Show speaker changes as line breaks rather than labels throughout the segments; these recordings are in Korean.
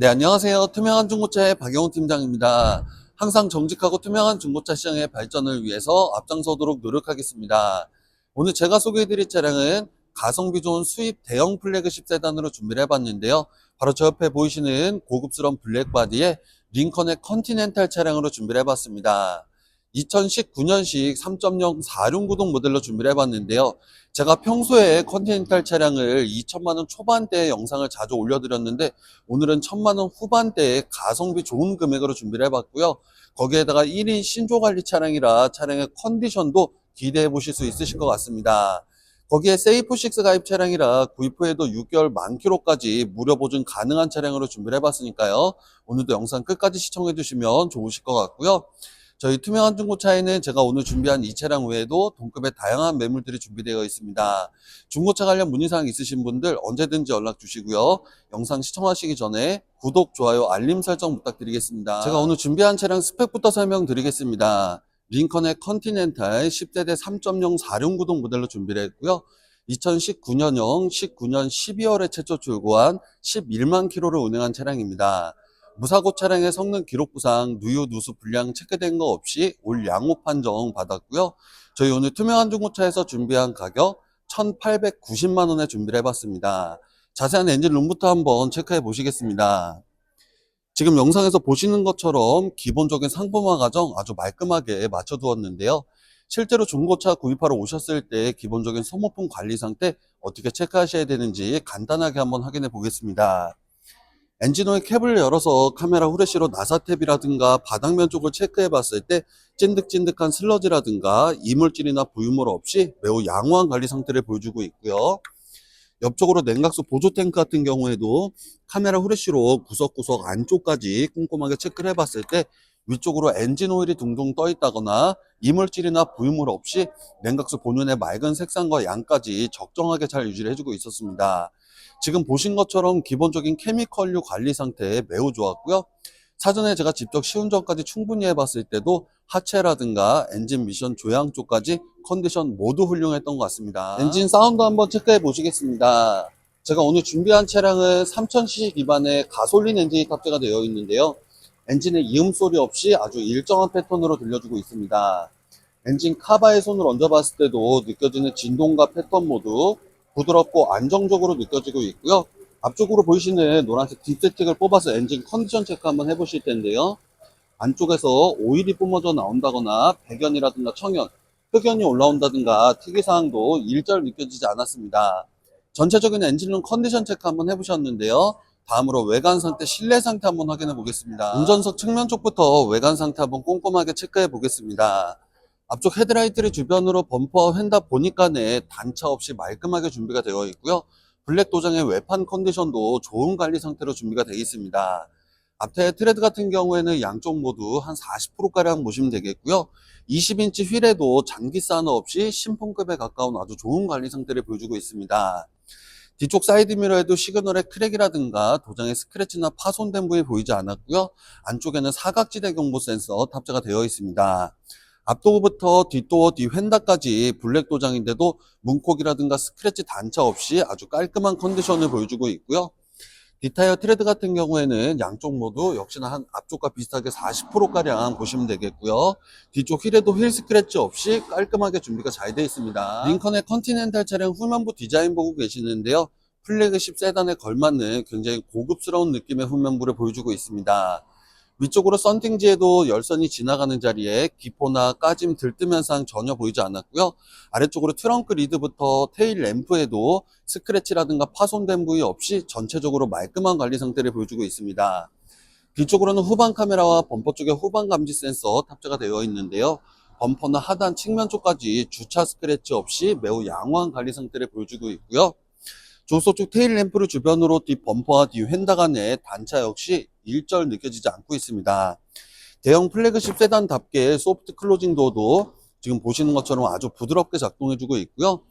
네, 안녕하세요. 투명한 중고차의 박영훈 팀장입니다. 항상 정직하고 투명한 중고차 시장의 발전을 위해서 앞장서도록 노력하겠습니다. 오늘 제가 소개해드릴 차량은 가성비 좋은 수입 대형 플래그십 세단으로 준비를 해봤는데요. 바로 저 옆에 보이시는 고급스러운 블랙바디의 링컨의 컨티넨탈 차량으로 준비를 해봤습니다. 2019년식 3.0 4륜구동 모델로 준비를 해봤는데요. 제가 평소에 컨티넨탈 차량을 2천만원 초반대의 영상을 자주 올려드렸는데 오늘은 1000만원 후반대의 가성비 좋은 금액으로 준비를 해봤고요. 거기에다가 1인 신조관리 차량이라 차량의 컨디션도 기대해 보실 수 있으실 것 같습니다. 거기에 세이프6 가입 차량이라 구입 후에도 6개월 만 킬로까지 무료 보증 가능한 차량으로 준비를 해봤으니까요. 오늘도 영상 끝까지 시청해 주시면 좋으실 것 같고요. 저희 투명한 중고차에는 제가 오늘 준비한 이 차량 외에도 동급의 다양한 매물들이 준비되어 있습니다. 중고차 관련 문의사항 있으신 분들 언제든지 연락 주시고요. 영상 시청하시기 전에 구독, 좋아요, 알림 설정 부탁드리겠습니다. 제가 오늘 준비한 차량 스펙부터 설명드리겠습니다. 링컨의 컨티넨탈 10세대 3.0 4륜 구동 모델로 준비를 했고요. 2019년형 19년 12월에 최초 출고한 11만 킬로를 운행한 차량입니다. 무사고 차량의 성능 기록 부상 누유 누수 불량 체크된 거 없이 올 양호 판정 받았고요. 저희 오늘 투명한 중고차에서 준비한 가격 1,890만 원에 준비를 해봤습니다. 자세한 엔진 룸부터 한번 체크해 보시겠습니다. 지금 영상에서 보시는 것처럼 기본적인 상품화 과정 아주 말끔하게 맞춰두었는데요. 실제로 중고차 구입하러 오셨을 때 기본적인 소모품 관리 상태 어떻게 체크하셔야 되는지 간단하게 한번 확인해 보겠습니다. 엔진오일 캡을 열어서 카메라 후레쉬로 나사탭이라든가 바닥면 쪽을 체크해 봤을 때 찐득찐득한 슬러지라든가 이물질이나 부유물 없이 매우 양호한 관리 상태를 보여주고 있고요. 옆쪽으로 냉각수 보조 탱크 같은 경우에도 카메라 후레쉬로 구석구석 안쪽까지 꼼꼼하게 체크를 해봤을 때 위쪽으로 엔진 오일이 둥둥 떠 있다거나 이물질이나 부유물 없이 냉각수 본연의 맑은 색상과 양까지 적정하게 잘 유지를 해주고 있었습니다. 지금 보신 것처럼 기본적인 케미컬류 관리 상태 매우 좋았고요. 사전에 제가 직접 시운전까지 충분히 해봤을 때도 하체라든가 엔진 미션 조향 쪽까지 컨디션 모두 훌륭했던 것 같습니다. 엔진 사운드 한번 체크해 보시겠습니다. 제가 오늘 준비한 차량은 3000cc 기반의 가솔린 엔진이 탑재가 되어 있는데요. 엔진의 이음 소리 없이 아주 일정한 패턴으로 들려주고 있습니다. 엔진 카바에 손을 얹어봤을 때도 느껴지는 진동과 패턴 모두 부드럽고 안정적으로 느껴지고 있고요. 앞쪽으로 보이시는 노란색 딥세틱을 뽑아서 엔진 컨디션 체크 한번 해보실 텐데요. 안쪽에서 오일이 뿜어져 나온다거나 백연이라든가 청연, 흑연이 올라온다든가 특이사항도 일절 느껴지지 않았습니다. 전체적인 엔진룸 컨디션 체크 한번 해보셨는데요. 다음으로 외관 상태, 실내 상태 한번 확인해 보겠습니다. 운전석 측면 쪽부터 외관 상태 한번 꼼꼼하게 체크해 보겠습니다. 앞쪽 헤드라이트를 주변으로 범퍼와 휀다 보니까네 단차 없이 말끔하게 준비가 되어 있고요. 블랙 도장의 외판 컨디션도 좋은 관리 상태로 준비가 되어 있습니다. 앞에 트레드 같은 경우에는 양쪽 모두 한 40%가량 보시면 되겠고요. 20인치 휠에도 장기 사너 없이 신품급에 가까운 아주 좋은 관리 상태를 보여주고 있습니다. 뒤쪽 사이드 미러에도 시그널의 크랙이라든가 도장의 스크래치나 파손된 부위 보이지 않았고요. 안쪽에는 사각지대 경보 센서 탑재가 되어 있습니다. 앞도어부터 뒷도어, 뒤 휀다까지 블랙 도장인데도 문콕이라든가 스크래치 단차 없이 아주 깔끔한 컨디션을 보여주고 있고요. 뒷타이어 트레드 같은 경우에는 양쪽 모두 역시나 한 앞쪽과 비슷하게 40%가량 보시면 되겠고요. 뒤쪽 휠에도 휠 스크래치 없이 깔끔하게 준비가 잘 되어 있습니다. 링컨의 컨티넨탈 차량 후면부 디자인 보고 계시는데요. 플래그십 세단에 걸맞는 굉장히 고급스러운 느낌의 후면부를 보여주고 있습니다. 위쪽으로 썬팅지에도 열선이 지나가는 자리에 기포나 까짐 들뜸 현상 전혀 보이지 않았고요. 아래쪽으로 트렁크 리드부터 테일 램프에도 스크래치라든가 파손된 부위 없이 전체적으로 말끔한 관리 상태를 보여주고 있습니다. 뒤쪽으로는 후방 카메라와 범퍼 쪽에 후방 감지 센서 탑재가 되어 있는데요. 범퍼나 하단 측면 쪽까지 주차 스크래치 없이 매우 양호한 관리 상태를 보여주고 있고요. 조소 쪽 테일 램프를 주변으로 뒷 범퍼와 뒤 휀다 간의 단차 역시 일절 느껴지지 않고 있습니다. 대형 플래그십 세단답게 소프트 클로징 도어도 지금 보시는 것처럼 아주 부드럽게 작동해주고 있고요.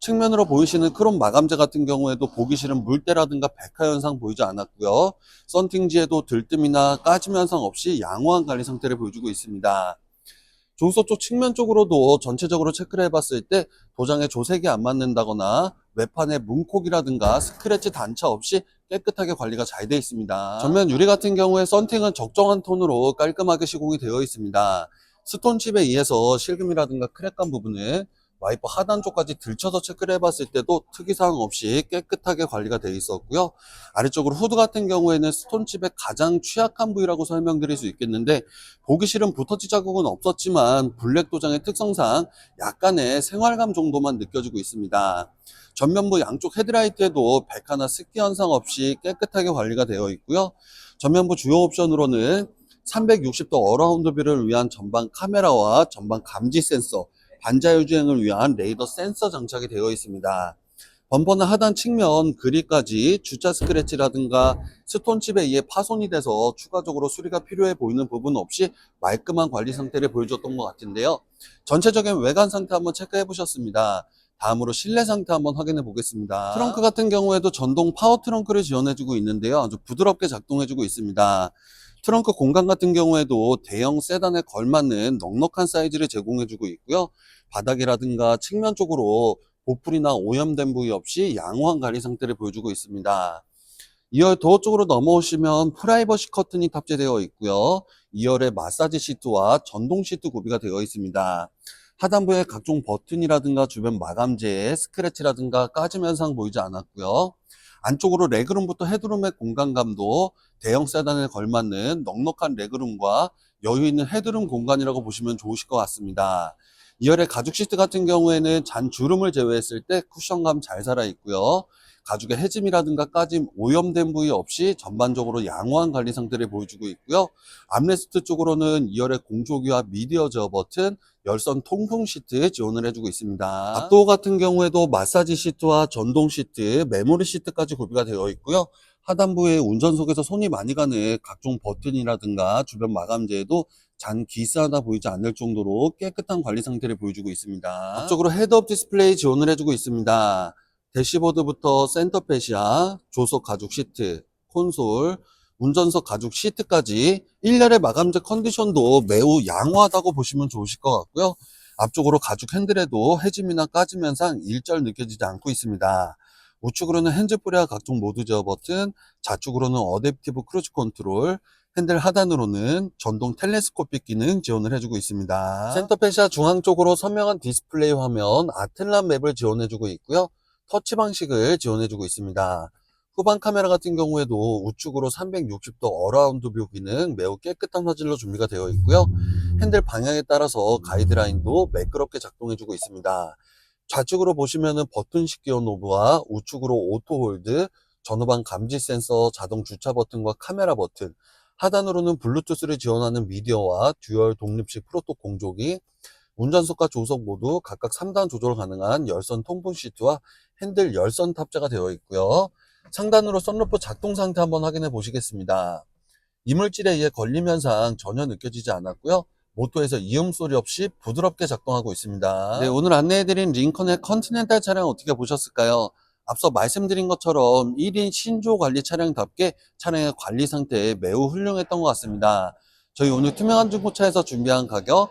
측면으로 보이시는 크롬 마감재 같은 경우에도 보기 싫은 물때라든가 백화 현상 보이지 않았고요. 썬팅지에도 들뜸이나 까짐 현상 없이 양호한 관리 상태를 보여주고 있습니다. 조수석 쪽 측면 쪽으로도 전체적으로 체크를 해봤을 때 도장에 조색이 안 맞는다거나 외판에 문콕이라든가 스크래치 단차 없이 깨끗하게 관리가 잘 되어 있습니다. 전면 유리 같은 경우에 썬팅은 적정한 톤으로 깔끔하게 시공이 되어 있습니다. 스톤칩에 의해서 실금이라든가 크랙감 부분을 와이퍼 하단 쪽까지 들쳐서 체크를 해봤을 때도 특이사항 없이 깨끗하게 관리가 되어 있었고요. 아래쪽으로 후드 같은 경우에는 스톤칩의 가장 취약한 부위라고 설명드릴 수 있겠는데 보기 싫은 붓터치 자국은 없었지만 블랙 도장의 특성상 약간의 생활감 정도만 느껴지고 있습니다. 전면부 양쪽 헤드라이트에도 백화나 습기 현상 없이 깨끗하게 관리가 되어 있고요. 전면부 주요 옵션으로는 360도 어라운드 뷰를 위한 전방 카메라와 전방 감지 센서, 반자율 주행을 위한 레이더 센서 장착이 되어 있습니다. 범퍼는 하단 측면 그릴까지 주차 스크래치라든가 스톤칩에 의해 파손이 돼서 추가적으로 수리가 필요해 보이는 부분 없이 말끔한 관리 상태를 보여줬던 것 같은데요. 전체적인 외관 상태 한번 체크해 보셨습니다. 다음으로 실내 상태 한번 확인해 보겠습니다. 트렁크 같은 경우에도 전동 파워 트렁크를 지원해주고 있는데요. 아주 부드럽게 작동해주고 있습니다. 트렁크 공간 같은 경우에도 대형 세단에 걸맞는 넉넉한 사이즈를 제공해주고 있고요. 바닥이라든가 측면 쪽으로 보풀이나 오염된 부위 없이 양호한 관리 상태를 보여주고 있습니다. 2열 도어 쪽으로 넘어오시면 프라이버시 커튼이 탑재되어 있고요. 2열에 마사지 시트와 전동 시트 구비가 되어 있습니다. 하단부에 각종 버튼이라든가 주변 마감재에 스크래치라든가 까짐 현상 보이지 않았고요. 안쪽으로 레그룸부터 헤드룸의 공간감도 대형 세단에 걸맞는 넉넉한 레그룸과 여유 있는 헤드룸 공간이라고 보시면 좋으실 것 같습니다. 2열의 가죽 시트 같은 경우에는 잔 주름을 제외했을 때 쿠션감 잘 살아 있고요. 가죽의 해짐이라든가 까짐, 오염된 부위 없이 전반적으로 양호한 관리 상태를 보여주고 있고요. 암레스트 쪽으로는 2열의 공조기와 미디어 제어 버튼, 열선 통풍 시트 지원을 해주고 있습니다. 앞도어 같은 경우에도 마사지 시트와 전동 시트, 메모리 시트까지 구비가 되어 있고요. 하단부에 운전석에서 손이 많이 가는 각종 버튼이라든가 주변 마감재에도 잔 기스 하나 보이지 않을 정도로 깨끗한 관리 상태를 보여주고 있습니다. 앞쪽으로 헤드업 디스플레이 지원을 해주고 있습니다. 대시보드부터 센터페시아, 조석 가죽 시트, 콘솔, 운전석 가죽 시트까지 1열의 마감재 컨디션도 매우 양호하다고 보시면 좋으실 것 같고요. 앞쪽으로 가죽 핸들에도 해짐이나 까짐 현상 일절 느껴지지 않고 있습니다. 우측으로는 핸즈프리와 각종 모드 제어 버튼, 좌측으로는 어댑티브 크루즈 컨트롤, 핸들 하단으로는 전동 텔레스코픽 기능 지원을 해주고 있습니다. 센터페시아 중앙 쪽으로 선명한 디스플레이 화면 아틀란 맵을 지원해주고 있고요. 터치 방식을 지원해주고 있습니다. 후방 카메라 같은 경우에도 우측으로 360도 어라운드 뷰 기능 매우 깨끗한 화질로 준비가 되어 있고요. 핸들 방향에 따라서 가이드라인도 매끄럽게 작동해주고 있습니다. 좌측으로 보시면은 버튼식 기어 노브와 우측으로 오토 홀드, 전후방 감지 센서, 자동 주차 버튼과 카메라 버튼, 하단으로는 블루투스를 지원하는 미디어와 듀얼 독립식 프로토 공조기, 운전석과 조석 모두 각각 3단 조절 가능한 열선 통풍 시트와 핸들 열선 탑재가 되어 있고요. 상단으로 썬루프 작동 상태 한번 확인해 보시겠습니다. 이물질에 의해 걸림 현상 전혀 느껴지지 않았고요. 모토에서 이음 소리 없이 부드럽게 작동하고 있습니다. 네, 오늘 안내해드린 링컨의 컨티넨탈 차량 어떻게 보셨을까요? 앞서 말씀드린 것처럼 1인 신조 관리 차량답게 차량의 관리 상태 매우 훌륭했던 것 같습니다. 저희 오늘 투명한 중고차에서 준비한 가격